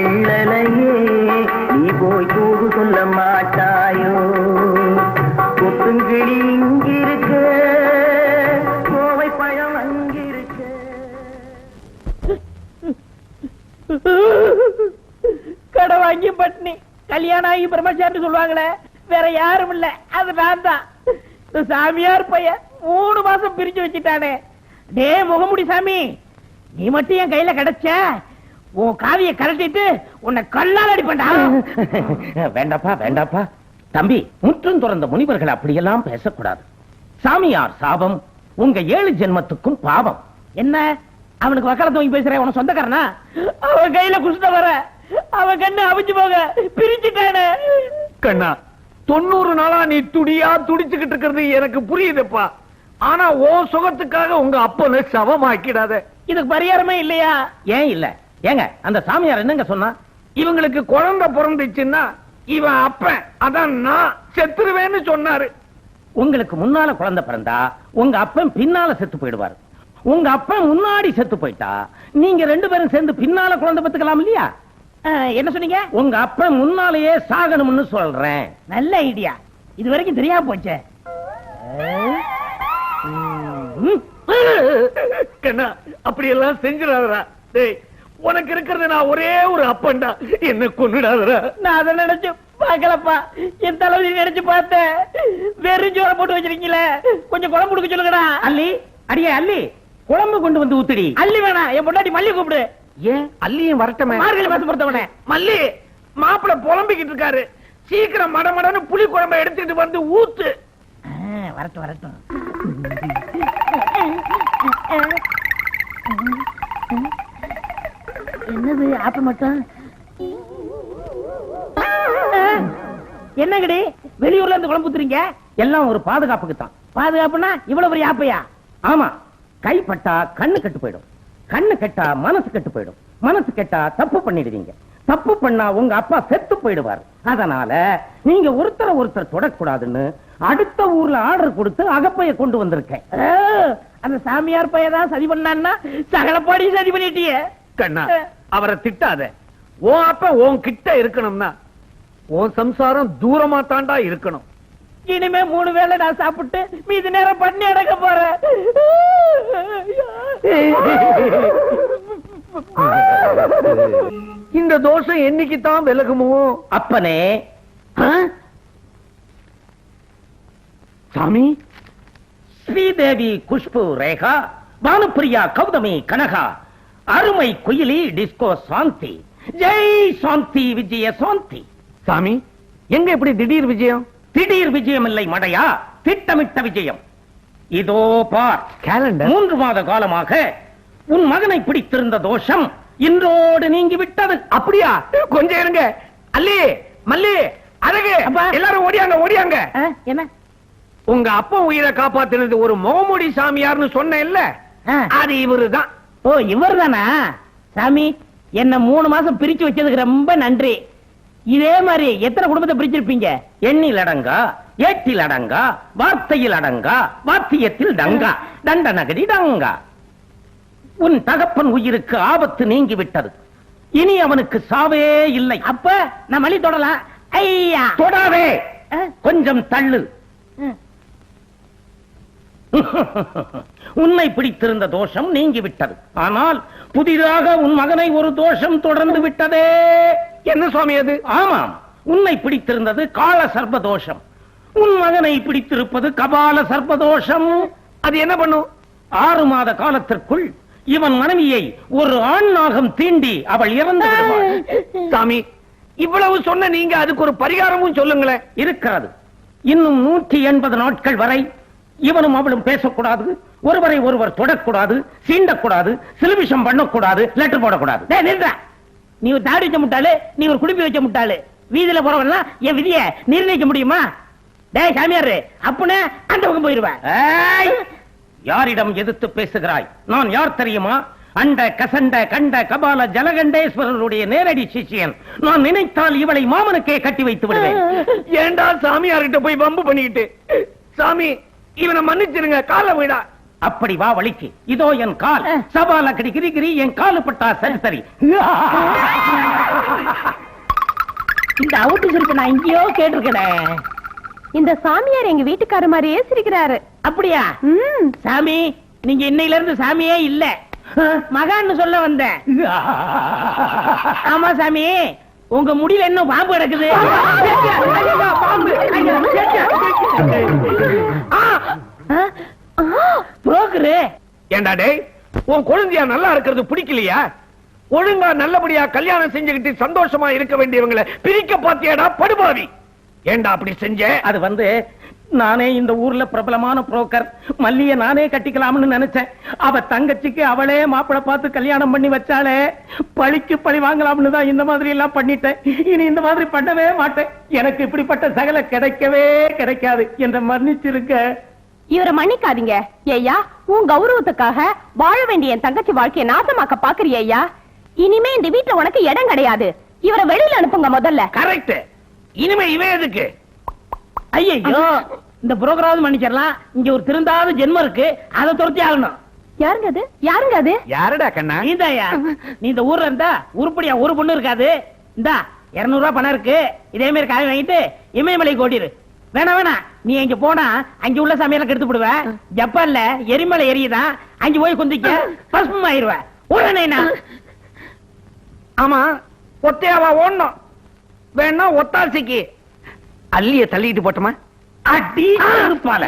ஆடி வெள்ளலையே நீ போய் தூது சொல்ல மாட்டாயோ? கொத்துங்கிளி இங்கிருக்க கோவை பழம் அங்கிருக்க. கடை வாங்கி பட்னி கல்யாணம் ஆகி பிரம்மச்சாரி சொல்லுவாங்களே வேற யாரும் இல்ல அது நான் தான். சாமியார் பையன் மூணு மாசம் பிரிச்சு வச்சுட்டானே. டே முகமுடி சாமி நீ மட்டும் என் கையில கிடைச்ச உன் காவிய கரட்டிட்டு உன்னை கல்லால் அடிப்பண்டா வேண்டாப்பா வேண்டாப்பா. தம்பி முற்றும் துறந்த முனிவர்கள் அப்படியெல்லாம் பேசக்கூடாது. சாமியார் சாபம் உங்க ஏழு ஜென்மத்துக்கும் பாவம். என்ன? அவனுக்கு வக்காலத்து வாங்கி பேசுறேன் உன சொந்தக்காரனா? அவன் கையில குஷ்ட வர அவன் கண்ணு அவிஞ்சு போக பிரிச்சுட்டானே. கண்ணா தொண்ணூறு நாளா நீ துடியா துடிச்சுக்கிட்டு இருக்கிறது எனக்கு புரியுதுப்பா. ஆனா ஓ சுகத்துக்காக உங்க அப்பனை சவமாக்கிடாத. இதுக்கு பரிகாரமே இல்லையா? ஏன் இல்ல? ஏங்க அந்த சாமியார் என்னங்க சொன்னா? இவங்களுக்கு குழந்தை பிறந்துச்சுன்னா இவன் அப்பன் அதான் நான் செத்துருவேன்னு சொன்னாரு. உங்களுக்கு முன்னால குழந்தை பிறந்தா உங்க அப்பன் பின்னால செத்து போயிடுவாரு. உங்க அப்பன் முன்னாடி செத்து போயிட்டா நீங்க ரெண்டு பேரும் சேர்ந்து பின்னால குழந்தை பெத்துக்கலாம் இல்லையா? அஹ், என்ன சொன்னீங்க? உங்க அப்பன் முன்னாலேயே சாகணும்னு சொல்றேன். நல்ல ஐடியா. இது வரைக்கும் தெரியாம போச்சே. கண்ணா அப்படி எல்லாம் செஞ்சிடாதடா. டேய் உனக்கு இருக்கிறது நான் ஒரே ஒரு அப்பன்டா. என்ன கொன்னுடாதடா. நான் அதை நினைச்சு பார்க்கலப்பா. என் தலைவலி நினைச்சு பார்த்தேன். வெறும் சோற போட்டு வச்சிருக்கீங்களே. கொஞ்சம் குழம்பு கொடுக்க சொல்லுங்கடா. அல்லி அடியே அல்லி குழம்பு கொண்டு வந்து ஊத்துடி. அள்ளி வேணாம். என் பொண்டாட்டி மல்லி கூப்பிடு. ஏன்? அல்லியும் வரட்டமே. மார்கழி மாசம் பொறுத்தவனே. மல்லி மாப்பிள புலம்பிக்கிட்டு இருக்காரு. சீக்கிரம் மடமடன்னு புளி குழம்ப எடுத்துட்டு வந்து ஊத்து. வரட்டும் வரட்டும். என்னது ஆப்ப மட்டும்? என்னங்கடி? வெளியூர்ல இருந்து குழம்பு ஊத்துறீங்க எல்லாம் ஒரு பாதுகாப்புக்கு தான் பாதுகாப்புனா இவ்வளவு பெரிய ஆப்பையா? ஆமா. கைப்பட்டா கண்ணு கெட்டு போயிடும். கண்ணு கெட்டா மனசு கெட்டு போயிடும். மனசு கெட்டா தப்பு பண்ணிடுவீங்க. தப்பு பண்ணா உங்க அப்பா செத்து போயிடுவார். அதனால நீங்க ஒருத்தரை ஒருத்தர் தொடக்கூடாதுன்னு அடுத்த ஊர்ல ஆர்டர் கொடுத்து அகப்பைய கொண்டு வந்திருக்கேன். அந்த சாமியார் பையதான் சதி பண்ணான்னா சகலப்பாடி சதி பண்ணிட்டியே. கண்ணா அவரை திட்டாத. உன் அப்ப உன் கிட்ட இருக்கணும்னா உன் சம்சாரம் தூரமா தாண்டா இருக்கணும். இனிமே மூணு வேளை நான் சாப்பிட்டு மீதி நேரம் பண்ணி அடக்க போறேன். இந்த தோஷம் என்னைக்கு தான் விலகுமோ? அப்பனே. சாமி. ஸ்ரீதேவி குஷ்பு ரேகா பானுப்பிரியா கௌதமி கனகா அருமை குயிலி டிஸ்கோ சாந்தி. ஜெய் சாந்தி விஜய சாந்தி. சாமி எங்க இப்படி திடீர் விஜயம்? திடீர் விஜயம் இல்லை மடையா திட்டமிட்ட விஜயம். இதோ பார் கேலண்டர் மூன்று மாத காலமாக உன் மகனை பிடித்திருந்த தோஷம் இன்றோடு நீங்கி விட்டது அப்படியா? கொஞ்சம் இருங்க. அல்லி மல்லி அழகு. எல்லாரும் ஓடியாங்க ஓடியாங்க. என்ன? உங்க அப்பா உயிரை காப்பாத்தினது ஒரு முகமுடி சாமியார்னு சொன்னேன்ல? ஆ. அது இவருதான். ஓ இவர் தானா சாமி என்ன மூணு மாசம் பிரிச்சு வச்சதுக்கு ரொம்ப நன்றி. இதே மாதிரி எத்தனை குடும்பத்தை பிரிச்சிருப்பீங்க? எண்ணில் அடங்கா ஏட்டில் அடங்கா வார்த்தையில் அடங்கா வாத்தியத்தில் டங்கா தண்ட நகரி டங்கா உன் தகப்பன் உயிருக்கு ஆபத்து நீங்கி விட்டது இனி அவனுக்கு சாவே இல்லை. அப்ப நான் மல்லி தொடலாம். ஐயா. தொடாதே. ஆ, கொஞ்சம் தள்ளு. உன்னை பிடித்திருந்த தோஷம் நீங்கி விட்டது ஆனால் புதிதாக உன் மகனை ஒரு தோஷம் தொடர்ந்து விட்டதே. என்ன சுவாமி அது? ஆமாம். உன்னை பிடித்திருந்தது கால சர்ப்ப தோஷம். உன் மகனை பிடித்திருப்பது கபால சர்ப்ப தோஷம். அது என்ன பண்ணும் ஆறு மாத காலத்திற்குள் இவன் மனைவியை ஒரு ஆண் நாகம் தீண்டி அவள் இறந்து சாமி இவ்வளவு சொன்ன நீங்க அதுக்கு ஒரு பரிகாரமும் சொல்லுங்களேன். இருக்கிறது. இன்னும் நூற்றி எண்பது நாட்கள் வரை இவனும் அவளும் பேசக்கூடாது. ஒருவரை ஒருவர் தொடக்கூடாது சீண்டக்கூடாது சிலுவிஷம் பண்ணக்கூடாது லெட்டர் போடக்கூடாது. நீ ஒரு தாடி வச்ச முட்டாளு நீ ஒரு குடும்பி வச்ச முட்டாளு. வீதியில போறவன்லாம் என் விதிய நிர்ணயிக்க முடியுமா? டேய் சாமியாரு அப்பனே அந்த பக்கம் போயிருவேன்! யாரிடம் எதிர்த்து பேசுகிறாய்? நான் யார் தெரியுமா? அண்ட கசண்ட கண்ட கபால ஜலகண்டேஸ்வரருடைய நேரடி சிஷியன். நான் நினைத்தால் இவளை மாமனுக்கே கட்டி வைத்து விடுவேன். ஏண்டா சாமியார்கிட்ட போய் வம்பு பண்ணிக்கிட்டு? சாமி இவனை மன்னிச்சிருங்க கால விடா. அப்படி வா வலிக்கு. இதோ என் கால். சபால கடி கிரி கிரி என் காலு பட்டா சரி சரி. இந்த அவுட்டு சிரிப்பு நான் எங்கேயோ கேட்டிருக்கேனே. இந்த சாமியார் எங்க வீட்டுக்கார மாதிரியே சிரிக்கிறாரு. அப்படியா? ம். சாமி நீங்க இன்னையில இருந்து சாமியே இல்ல. மகான்னு சொல்ல வந்தேன். ஆமா சாமி. உங்க முடியல இன்னும் பாம்பு கிடக்குது. புரோக்கரு. ஏண்டா டேய் உன் குழந்தையா நல்லா இருக்கிறது பிடிக்கலையா? ஒழுங்கா நல்லபடியா கல்யாணம் செஞ்சுக்கிட்டு சந்தோஷமா இருக்க வேண்டியவங்களை பிரிக்க பாத்தியாடா படுபாவி? ஏண்டா அப்படி செஞ்ச? அது வந்து நானே இந்த ஊர்ல பிரபலமான புரோக்கர். மல்லிய நானே கட்டிக்கலாம்னு நினைச்சேன். அவ தங்கச்சிக்கு அவளே மாப்பிளை பார்த்து கல்யாணம் பண்ணி வச்சாலே பழிக்கு பழி வாங்கலாம்னு தான் இந்த மாதிரி எல்லாம் பண்ணிட்டேன். இனி இந்த மாதிரி பண்ணவே மாட்டேன். எனக்கு இப்படிப்பட்ட சகல கிடைக்கவே கிடைக்காது. என்ற மன்னிச்சிருக்க இவரை மன்னிக்காதீங்க ஐயா. உன் கௌரவத்துக்காக வாழ வேண்டிய என் தங்கச்சி வாழ்க்கைய நாசமாக்க பாக்குறிய ஐயா. இனிமே இந்த வீட்டுல உனக்கு இடம் கிடையாது. இவரை வெளியில அனுப்புங்க முதல்ல. கரெக்ட் இனிமே இவன் எதுக்கு? ஐயோ இந்த புரோக்கராவது மன்னிச்சிடலாம். இங்க ஒரு திருந்தாத ஜென்மம் இருக்கு. அதை துரத்தி ஆகணும். யாருங்க அது? யாருங்க அது? யாருடா கண்ணா? நீதாயா நீ இந்த ஊர்ல இருந்தா உருப்படியா ஒரு பொண்ணு இருக்காது. இந்தா இருநூறு ரூபாய் பணம் இருக்கு. இதே மாதிரி காய் வாங்கிட்டு இமயமலை கோட்டிரு வேணா வேணா நீ அங்க போனா அங்க உள்ள சமையல கெடுத்து விடுவ ஜப்பான்ல எரிமலை எரியுதான் அங்க போய் குந்திக்க பஸ்மம் ஆயிருவ. உடனே நான் ஆமா ஒத்தையாவா ஓடணும். வேணா ஒத்தாசைக்கு. அள்ளிய தள்ளிட்டு போட்டோமா? அடி இருப்பால